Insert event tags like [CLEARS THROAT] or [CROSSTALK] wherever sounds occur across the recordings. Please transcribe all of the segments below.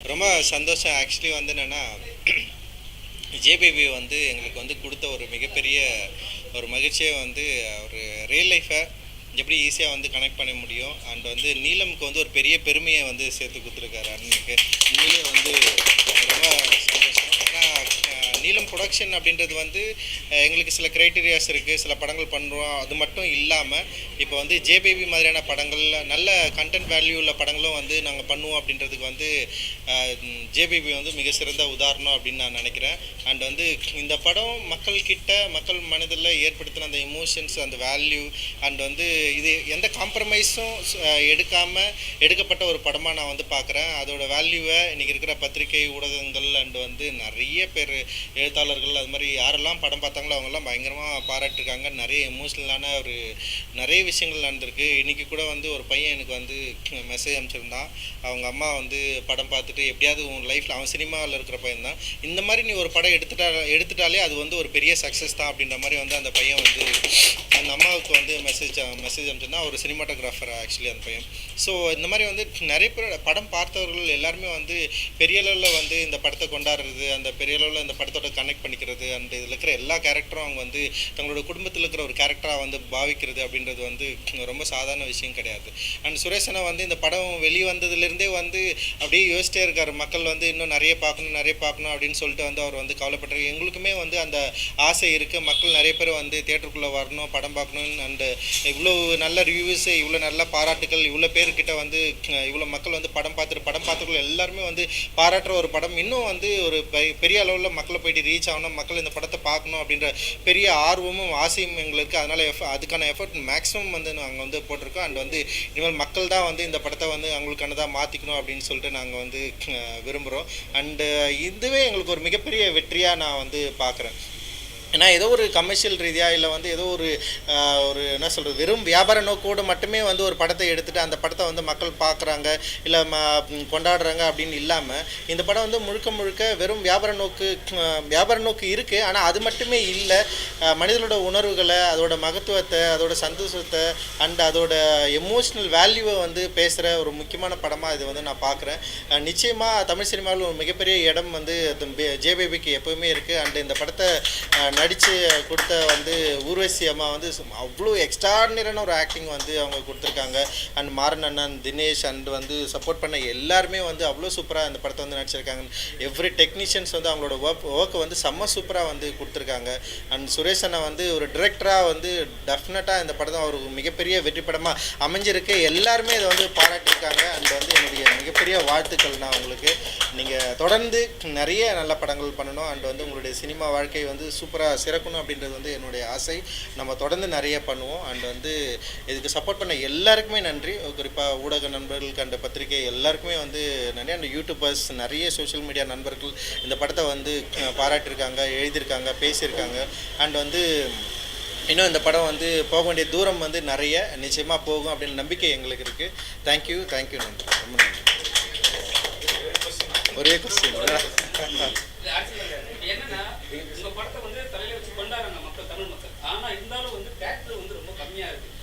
ரொம்ப சந்தோஷம். ஆக்சுவலி வந்து என்னென்னா ஜேபிபி [CLEARS THROAT] வந்து எங்களுக்கு வந்து கொடுத்த ஒரு மிகப்பெரிய ஒரு மகிழ்ச்சியை வந்து ஒரு ரியல் லைஃப்பை எப்படி ஈஸியாக வந்து கனெக்ட் பண்ண முடியும். அண்ட் வந்து நீலமுக்கு வந்து ஒரு பெரிய பெருமையை வந்து சேர்த்து கொடுத்துருக்காரு அண்ணனுக்கு உண்மையிலே வந்து ப்ரொடக்ஷன் அப்படின்றது வந்து எங்களுக்கு சில க்ரைட்டீரியாஸ் இருக்குது சில படங்கள் பண்ணுறோம் அது மட்டும் இல்லாமல் இப்போ வந்து ஜேபிபி மாதிரியான படங்கள் நல்ல கண்டென்ட் வேல்யூ உள்ள படங்களும் வந்து நாங்கள் பண்ணுவோம் அப்படின்றதுக்கு வந்து ஜேபிபி வந்து மிக சிறந்த உதாரணம் அப்படின்னு நான் நினைக்கிறேன். அண்ட் வந்து இந்த படம் மக்கள்கிட்ட மக்கள் மனதில் ஏற்படுத்தின அந்த எமோஷன்ஸ் அந்த வேல்யூ அண்ட் வந்து இது எந்த காம்ப்ரமைஸும் எடுக்காமல் எடுக்கப்பட்ட ஒரு படமாக நான் வந்து பார்க்குறேன். அதோட வேல்யூவை இன்றைக்கி இருக்கிற பத்திரிகை ஊடகங்கள் அண்ட் வந்து நிறைய பேர் எழுத்தாளர்கள் அது மாதிரி யாரெல்லாம் படம் பார்த்தாங்களோ அவங்கெல்லாம் பயங்கரமாக பாராட்டிருக்காங்க. நிறைய எமோஷ்னலான ஒரு நிறைய விஷயங்கள் நடந்திருக்கு. இன்றைக்கி கூட வந்து ஒரு பையன் எனக்கு வந்து மெசேஜ் அனுப்பிச்சிருந்தான். அவங்க அம்மா வந்து படம் பார்த்துட்டு எப்படியாவது உன் லைஃப்பில் அவன் சினிமாவில் இருக்கிற பையன் தான். இந்த மாதிரி நீ ஒரு படம் எடுத்துட்டா எடுத்துட்டாலே அது வந்து ஒரு பெரிய சக்ஸஸ் தான் அப்படின்ற மாதிரி வந்து அந்த பையன் வந்து அந்த அம்மாவுக்கு வந்து மெசேஜ் மெசேஜ் அனுப்பிச்சிருந்தா ஒரு சினிமாட்டோகிராஃபர் ஆக்சுவலி அந்த பையன். ஸோ இந்த மாதிரி வந்து நிறைய பேர் படம் பார்த்தவர்கள் எல்லாருமே வந்து பெரிய அளவில் வந்து இந்த படத்தை கொண்டாடுறது அந்த பெரிய அளவில் இந்த படத்தோட கனெக்ட் பண்ணிக்கிறது அண்ட் இதில் இருக்கிற எல்லா கேரக்டரும் அவங்க வந்து தங்களோட குடும்பத்தில் இருக்கிற ஒரு கேரக்டராக வந்து பாவிக்கிறது அப்படின்றது வந்து ரொம்ப சாதாரண விஷயம் கிடையாது. அண்ட் சுரேஷனை வந்து இந்த படம் வெளிவந்ததுலேருந்தே வந்து அப்படியே யோசிச்சிட்டே இருக்கார். மக்கள் வந்து இன்னும் நிறைய பார்க்கணும் நிறைய பார்க்கணும் அப்படின்னு சொல்லிட்டு வந்து அவர் வந்து கவலைப்பட்டார் எங்களுக்குமே வந்து அந்த ஆசை இருக்குது மக்கள் நிறைய பேர் வந்து தேட்டருக்குள்ளே வரணும் படம் பார்க்கணும் அண்டு இவ்வளோ நல்ல ரிவ்யூஸ் இவ்வளோ நல்ல பாராட்டுகள் இவ்வளோ பேர்கிட்ட வந்து இவ்வளோ மக்கள் வந்து படம் பார்த்துட்டு படம் பார்த்துக்குள்ள எல்லாருமே வந்து பாராட்டுற ஒரு படம். இன்னும் வந்து ஒரு பெ- பெரிய அளவில் மக்களை போயிட்டு ரீச் ரீச் ஆகணும் மக்கள் இந்த படத்தை பார்க்கணும் அப்படின்ற பெரிய ஆர்வமும் ஆசையும் எங்களுக்கு. அதனால் எஃப் அதுக்கான எஃபர்ட் மேக்ஸிமம் வந்து நாங்கள் வந்து போட்டிருக்கோம். அண்ட் வந்து இனிமேல் மக்கள் தான் வந்து இந்த படத்தை வந்து அவங்களுக்கானதாக மாற்றிக்கணும் அப்படின்னு சொல்லிட்டு நாங்கள் வந்து விரும்புகிறோம் அண்டு இதுவே எங்களுக்கு ஒரு மிகப்பெரிய வெற்றியாக நான் வந்து பார்க்குறேன். ஏன்னா ஏதோ ஒரு கமர்ஷியல் ரீதியாக இல்லை வந்து ஏதோ ஒரு ஒரு என்ன சொல்கிறது வெறும் வியாபார நோக்கோடு மட்டுமே வந்து ஒரு படத்தை எடுத்துகிட்டு அந்த படத்தை வந்து மக்கள் பார்க்குறாங்க இல்லை ம கொண்டாடுறாங்க அப்படின்னு இல்லாமல் இந்த படம் வந்து முழுக்க முழுக்க வெறும் வியாபார நோக்கு வியாபார நோக்கு இருக்குது ஆனால் அது மட்டுமே இல்லை மனிதனோட உணர்வுகளை அதோட மகத்துவத்தை அதோட சந்தோஷத்தை அண்ட் அதோட எமோஷ்னல் வேல்யூவை வந்து பேசுகிற ஒரு முக்கியமான படமாக இது வந்து நான் பார்க்குறேன் நிச்சயமாக தமிழ் சினிமாவில் ஒரு மிகப்பெரிய இடம் வந்து ஜேபேபிக்கு எப்போவுமே இருக்குது அண்ட் இந்த படத்தை நடித்து கொடுத்த வந்து ஊர்வசி அம்மா வந்து அவ்வளோ எக்ஸ்ட்ராடினரியான ஒரு ஆக்டிங் வந்து அவங்க கொடுத்துருக்காங்க. அண்ட் மாறன் அண்ணன் தினேஷ் அண்ட் வந்து சப்போர்ட் பண்ண எல்லாருமே வந்து அவ்வளோ சூப்பராக அந்த படத்தை வந்து நடிச்சிருக்காங்க. எவ்ரி டெக்னீஷியன்ஸ் வந்து அவங்களோட ஒர்க் ஒர்க்கை வந்து செம்ம சூப்பராக வந்து கொடுத்துருக்காங்க. அண்ட் சுரேஷ் அண்ணா வந்து ஒரு டிரெக்டராக வந்து டெஃபினட்டாக இந்த படம் ஒரு மிகப்பெரிய வெற்றி படமாக அமைஞ்சிருக்கு. எல்லாருமே இதை வந்து பாராட்டியிருக்காங்க. அண்ட் வந்து என்னுடைய மிகப்பெரிய வாழ்த்துக்கள் நான் உங்களுக்கு. நீங்கள் தொடர்ந்து நிறைய நல்ல படங்கள் பண்ணணும். அண்ட் வந்து உங்களுடைய சினிமா வாழ்க்கை வந்து சூப்பராக சிறக்கணும் அப்படின்றது வந்து என்னுடைய ஆசை. நம்ம தொடர்ந்து நிறைய பண்ணுவோம். அண்ட் வந்து இதுக்கு சப்போர்ட் பண்ண எல்லாருக்குமே நன்றி. குறிப்பாக ஊடக நண்பர்கள் கண்ட பத்திரிகை எல்லாருக்குமே வந்து நிறைய அந்த யூடியூபர்ஸ் நிறைய சோஷியல் மீடியா நண்பர்கள் இந்த படத்தை வந்து பாராட்டியிருக்காங்க எழுதியிருக்காங்க பேசியிருக்காங்க. அண்ட் வந்து இன்னும் இந்த படம் வந்து போக வேண்டிய தூரம் வந்து நிறைய நிச்சயமாக போகும் அப்படின்னு நம்பிக்கை எங்களுக்கு இருக்குது தேங்க்யூ தேங்க்யூ நன்றி. ரொம்ப நன்றி. ஒரே கொஸ்டின் என்னன்னா உங்க படத்தை வந்து தலையில வச்சு கொண்டாடுறாங்க மக்கள் தமிழ் மக்கள். ஆனா இருந்தாலும் வந்து தேட்டர் வந்து ரொம்ப கம்மியா இருக்கு.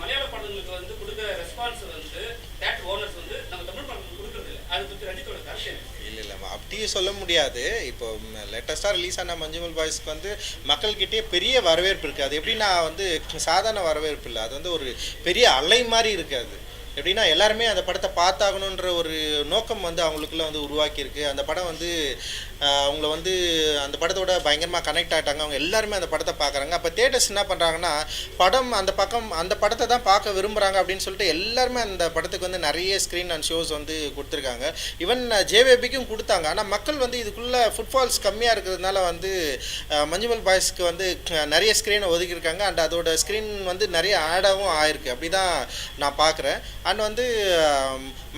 மலையாள படங்களுக்கு வந்து கொடுக்குற ரெஸ்பான்ஸ் வந்து தேட்டர் ஓனர்ஸ் வந்து நம்ம தமிழ் படங்களுக்கு கொடுக்குறது இல்லை. அதை பத்தி ரஞ்சித்தோட கருத்து இல்லை இல்லை அப்படியே சொல்ல முடியாது. இப்போ லேட்டஸ்ட்டாக ரிலீஸ் ஆன மஞ்சுமல் பாய்ஸ்க்கு வந்து மக்கள்கிட்டே பெரிய வரவேற்பு இருக்குது அது எப்படின்னா வந்து சாதாரண வரவேற்பு இல்லை. அது வந்து ஒரு பெரிய அலை மாதிரி இருக்காது எப்படின்னா எல்லாருமே அந்த படத்தை பார்த்தாகணுன்ற ஒரு நோக்கம் வந்து அவங்களுக்குள்ள வந்து உருவாக்கியிருக்கு. அந்த படம் வந்து அவங்கள வந்து அந்த படத்தோட பயங்கரமாக கனெக்ட் ஆகிட்டாங்க அவங்க எல்லாருமே அந்த படத்தை பார்க்குறாங்க. அப்போ தேட்டர்ஸ் என்ன பண்ணுறாங்கன்னா படம் அந்த பக்கம் அந்த படத்தை தான் பார்க்க விரும்புகிறாங்க அப்படின்னு சொல்லிட்டு எல்லாருமே அந்த படத்துக்கு வந்து நிறைய ஸ்க்ரீன் அண்ட் ஷோஸ் வந்து கொடுத்துருக்காங்க. ஈவன் ஜேவேபிக்கும் கொடுத்தாங்க. ஆனால் மக்கள் வந்து இதுக்குள்ளே ஃபுட்ஃபால்ஸ் கம்மியாக இருக்கிறதுனால வந்து மஞ்சுமல் பாய்ஸ்க்கு வந்து நிறைய ஸ்க்ரீனை ஒதுக்கியிருக்காங்க. அண்ட் அதோட ஸ்க்ரீன் வந்து நிறைய ஆடாகவும் ஆயிருக்கு. அப்படி தான் நான் பார்க்குறேன். அண்ட் வந்து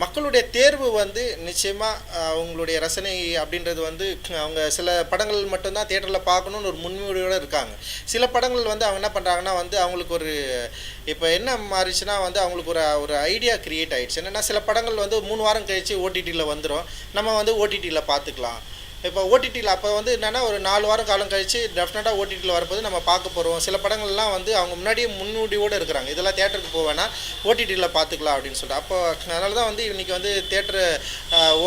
மக்களுடைய தேர்வு வந்து நிச்சயமாக அவங்களுடைய ரசனை அப்படின்றது வந்து அவங்க சில படங்கள் மட்டும்தான் தேட்டரில் பார்க்கணுன்னு ஒரு முன்முடியோடு இருக்காங்க. சில படங்கள் வந்து அவங்க என்ன பண்ணுறாங்கன்னா வந்து அவங்களுக்கு ஒரு இப்போ என்ன மாறிச்சுன்னா வந்து அவங்களுக்கு ஒரு ஒரு ஐடியா கிரியேட் ஆகிடுச்சு என்னென்னா சில படங்கள் வந்து மூணு வாரம் கழிச்சு ஓடிடியில் வந்துடும் நம்ம வந்து ஓடிடியில் பார்த்துக்கலாம். இப்போ ஓடிடியில் அப்போ வந்து என்னென்னா ஒரு நாலு வாரம் காலம் கழித்து டெஃபினட்டாக ஓடிடியில் வரப்போது நம்ம பார்க்க போகிறோம் சில படங்கள்லாம் வந்து அவங்க முன்னாடியே முன்னோடியோடு இருக்கிறாங்க. இதெல்லாம் தேட்டருக்கு போவேன்னா ஓடிடியில் பார்த்துக்கலாம் அப்படின்னு சொல்லிட்டு. அப்போ அதனால தான் வந்து இன்றைக்கி வந்து தேட்டர்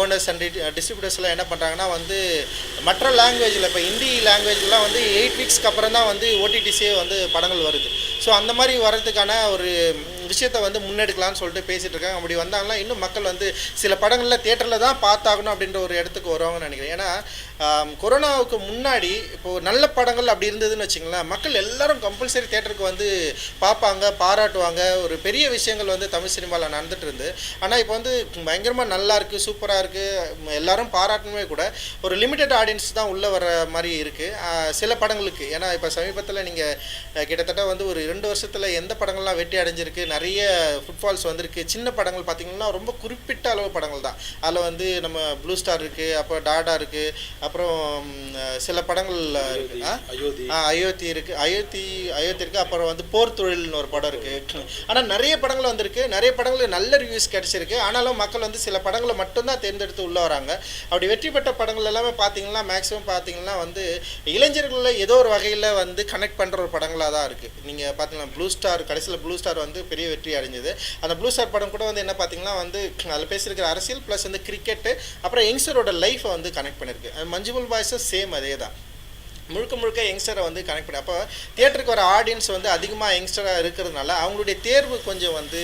ஓனர்ஸ் அண்ட் டிஸ்ட்ரிபியூட்டர்ஸ்லாம் என்ன பண்ணுறாங்கன்னா வந்து மற்ற லாங்குவேஜில் இப்போ ஹிந்தி லாங்குவேஜ்லாம் வந்து எயிட் வீக்ஸ்க்கு அப்புறம் தான் வந்து ஓடிடிஸே வந்து படங்கள் வருது. ஸோ அந்த மாதிரி வர்றதுக்கான ஒரு விஷயத்தை வந்து முன்னெடுக்கலாம்னு சொல்லிட்டு பேசிகிட்டு இருக்காங்க. அப்படி வந்தாங்கன்னா இன்னும் மக்கள் வந்து சில படங்களில் தேட்டரில் தான் பார்த்தாகணும் அப்படின்ற ஒரு இடத்துக்கு வருவாங்கன்னு நினைக்கிறேன். ஏன்னா கொரோனாவுக்கு முன்னாடி இப்போது நல்ல படங்கள் அப்படி இருந்ததுன்னு வச்சுங்களேன் மக்கள் எல்லாரும் கம்பல்சரி தேட்டருக்கு வந்து பார்ப்பாங்க பாராட்டுவாங்க. ஒரு பெரிய விஷயங்கள் வந்து தமிழ் சினிமாவில் நடந்துட்டு இருந்து. ஆனால் இப்போ வந்து பயங்கரமாக நல்லா இருக்குது சூப்பராக இருக்குது எல்லாரும் பாராட்டணுமே கூட ஒரு லிமிட்டட் ஆடியன்ஸ் தான் உள்ளே வர மாதிரி இருக்குது சில படங்களுக்கு. ஏன்னா இப்போ சமீபத்தில் நீங்கள் கிட்டத்தட்ட வந்து ஒரு ரெண்டு வருஷத்தில் எந்த படங்கள்லாம் வெற்றி அடைஞ்சிருக்கு நிறைய ஃபுட்ஃபால்ஸ் வந்திருக்கு. சின்ன படங்கள் பார்த்தீங்கன்னா ரொம்ப குறிப்பிட்ட அளவு படங்கள் தான். அதில் வந்து நம்ம ப்ளூ ஸ்டார் இருக்குது அப்புறம் டாடா இருக்குது அப்புறம் சில படங்கள் அயோத்தி அயோத்தி. இருக்குது அயோத்தி அயோத்தி இருக்குது அப்புறம் வந்து போர் தொழில்னு ஒரு படம் இருக்குது ஆனால் நிறைய படங்கள் வந்திருக்கு. நிறைய படங்களுக்கு நல்ல ரிவ்யூஸ் கிடச்சிருக்கு. ஆனாலும் மக்கள் வந்து சில படங்களை மட்டும்தான் தேர்ந்தெடுத்து உள்ளே வராங்க. அப்படி வெற்றி பெற்ற படங்கள் எல்லாமே பார்த்தீங்கன்னா மேக்ஸிமம் பார்த்தீங்கன்னா வந்து இளைஞர்களில் ஏதோ ஒரு வகையில் வந்து கனெக்ட் பண்ணுற ஒரு படங்களாக தான் இருக்குது நீங்கள் பார்த்தீங்கன்னா ப்ளூ ஸ்டார் கடைசியில் ப்ளூ ஸ்டார் வந்து பெரிய வெற்றி அடைஞ்சது. அந்த ப்ளூ ஸ்டார் படம் கூட வந்து என்ன பார்த்தீங்கன்னா வந்து அதில் பேசியிருக்கிற அரசியல் ப்ளஸ் வந்து கிரிக்கெட்டு அப்புறம் யங்ஸ்டரோட லைஃப்பை வந்து கனெக்ட் பண்ணியிருக்கு. அது மஞ்சுமல் பாய்ஸும் சேம் அதே தான் முழுக்க முழுக்க யங்ஸ்டரை வந்து கனெக்ட் பண்ணி அப்போ தியேட்டருக்கு வர ஆடியன்ஸ் வந்து அதிகமாக யங்ஸ்டராக இருக்கிறதுனால அவங்களுடைய தேர்வு கொஞ்சம் வந்து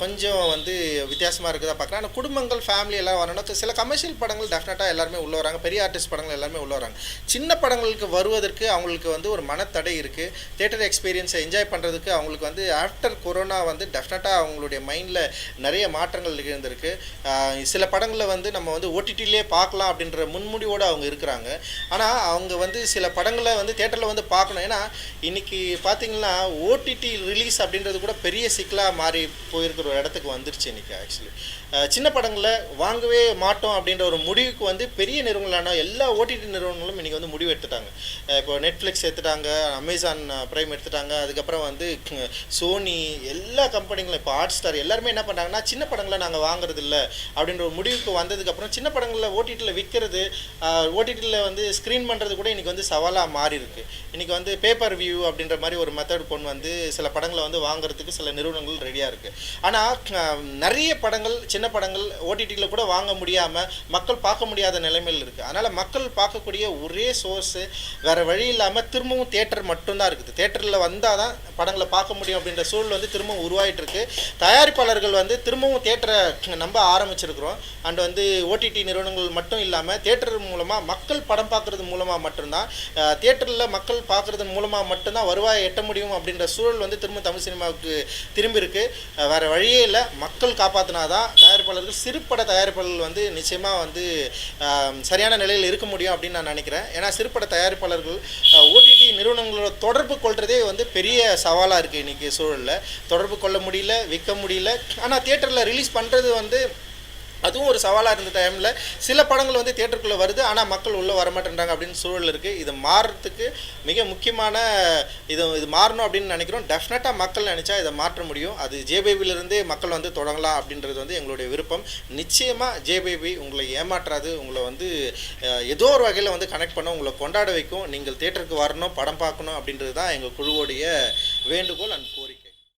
கொஞ்சம் வந்து வித்தியாசமாக இருக்குதா பார்க்குறேன். ஆனால் குடும்பங்கள் ஃபேமிலி எல்லாம் வரணும் சில கமர்ஷியல் படங்கள் டெஃபினட்டாக எல்லாருமே உள்ள வராங்க. பெரிய ஆர்டிஸ்ட் படங்கள் எல்லாருமே உள்ள வராங்க. சின்ன படங்களுக்கு வருவதற்கு அவங்களுக்கு வந்து ஒரு மனத்தடை இருக்குது தேட்டர் எக்ஸ்பீரியன்ஸை என்ஜாய் பண்ணுறதுக்கு அவங்களுக்கு வந்து ஆஃப்டர் கொரோனா வந்து டெஃபினட்டாக அவங்களுடைய மைண்டில் நிறைய மாற்றங்கள் இருந்திருக்கு சில படங்களில் வந்து நம்ம வந்து ஓடிடிலே பார்க்கலாம் அப்படின்ற முன்முடிவோடு அவங்க இருக்கிறாங்க. ஆனால் அவங்க வந்து சில படங்களை வந்து தேட்டரில் வந்து பார்க்கணும். ஏன்னா இன்னைக்கு பார்த்தீங்கன்னா ஓடிடி ரிலீஸ் அப்படின்றது கூட பெரிய சிக்கலாக மாறி போயிருக்கிற ஒரு இடத்துக்கு வந்துருச்சு இன்னைக்கு ஆக்சுவலி சின்ன படங்களில் வாங்கவே மாட்டோம் அப்படின்ற ஒரு முடிவுக்கு வந்து பெரிய நிறுவனங்களான எல்லா ஓடிடி நிறுவனங்களும் இன்னைக்கு வந்து முடிவு எடுத்துட்டாங்க. இப்போ நெட்ஃப்ளிக்ஸ் எடுத்துட்டாங்க அமேசான் ப்ரைம் எடுத்துட்டாங்க அதுக்கப்புறம் வந்து சோனி எல்லா கம்பெனிகளும் இப்போ ஹாட் ஸ்டார் எல்லாருமே என்ன பண்ணுறாங்கன்னா சின்ன படங்களை நாங்கள் வாங்குறது இல்லை அப்படின்ற ஒரு முடிவுக்கு வந்ததுக்கப்புறம் சின்ன படங்களில் ஓடிடியில் விற்கிறது ஓடிடியில் வந்து ஸ்க்ரீன் பண்ணுறது கூட இன்றைக்கி வந்து சவாலாக மாறி இருக்கு. இன்றைக்கி வந்து பேப்பர் வியூ அப்படின்ற மாதிரி ஒரு மெத்தட் கொண்டு வந்து சில படங்களை வந்து வாங்குறதுக்கு சில நிறுவனங்கள் ரெடியாக இருக்குது ஆனால் நிறைய படங்கள் சின்ன படங்கள் ஓடிடியில் கூட வாங்க முடியாமல் மக்கள் பார்க்க முடியாத நிலைமையில் இருக்குது அதனால் மக்கள் பார்க்கக்கூடிய ஒரே சோர்ஸு வேறு வழி இல்லாமல் திரும்பவும் தேட்டர் மட்டும்தான் இருக்குது. தேட்டரில் வந்தால் தான் படங்களை பார்க்க முடியும் அப்படின்ற சூழல் வந்து திரும்பவும் உருவாயிட்டு இருக்கு. தயாரிப்பாளர்கள் வந்து திரும்பவும் தேட்டரை நம்ப ஆரம்பிச்சிருக்கிறோம். அண்ட் வந்து ஓடிடி நிறுவனங்கள் மட்டும் இல்லாமல் தேட்டர் மூலமாக மக்கள் படம் பார்க்குறது மூலமாக மட்டும்தான் தேட்டரில் மக்கள் பார்க்குறது மூலமாக மட்டும்தான் வருவாயை எட்ட முடியும் அப்படின்ற சூழல் வந்து திரும்ப தமிழ் சினிமாவுக்கு திரும்பி இருக்கு வேறு வழியே இல்லை. மக்கள் காப்பாற்றினாதான் தயாரிப்பாளர்கள் சிறுபட தயாரிப்பாளர்கள் வந்து நிச்சயமாக வந்து சரியான நிலையில் இருக்க முடியும் அப்படின்னு நான் நினைக்கிறேன். ஏன்னா சிறுபட தயாரிப்பாளர்கள் ஓடிடி நிறுவனங்களோட தொடர்பு கொள்கிறதே வந்து பெரிய சவாலாக இருக்குது இன்றைக்கி சூழலில். தொடர்பு கொள்ள முடியல விற்க முடியல. ஆனால் தியேட்டரில் ரிலீஸ் பண்ணுறது வந்து அதுவும் ஒரு சவாலாக இருந்த டைமில் சில படங்கள் வந்து தேட்டருக்குள்ளே வருது. ஆனால் மக்கள் உள்ளே வரமாட்டேன்றாங்க அப்படின்னு சூழல் இருக்குது இது மாறுறதுக்கு மிக முக்கியமான இது இது மாறணும் அப்படின்னு நினைக்கிறோம். டெஃபினட்டாக மக்கள் நினச்சா இதை மாற்ற முடியும். அது ஜேபிபிலிருந்தே மக்கள் வந்து தொடங்கலாம் அப்படின்றது வந்து எங்களுடைய விருப்பம். நிச்சயமாக ஜேபேபி உங்களை ஏமாற்றாது. உங்களை வந்து ஏதோ ஒரு வகையில் வந்து கனெக்ட் பண்ண உங்களை கொண்டாட வைக்கும். நீங்கள் தேட்டருக்கு வரணும் படம் பார்க்கணும் அப்படின்றது தான் எங்கள் குழுவோடைய வேண்டுகோள் அண்ட் கோரிக்கை.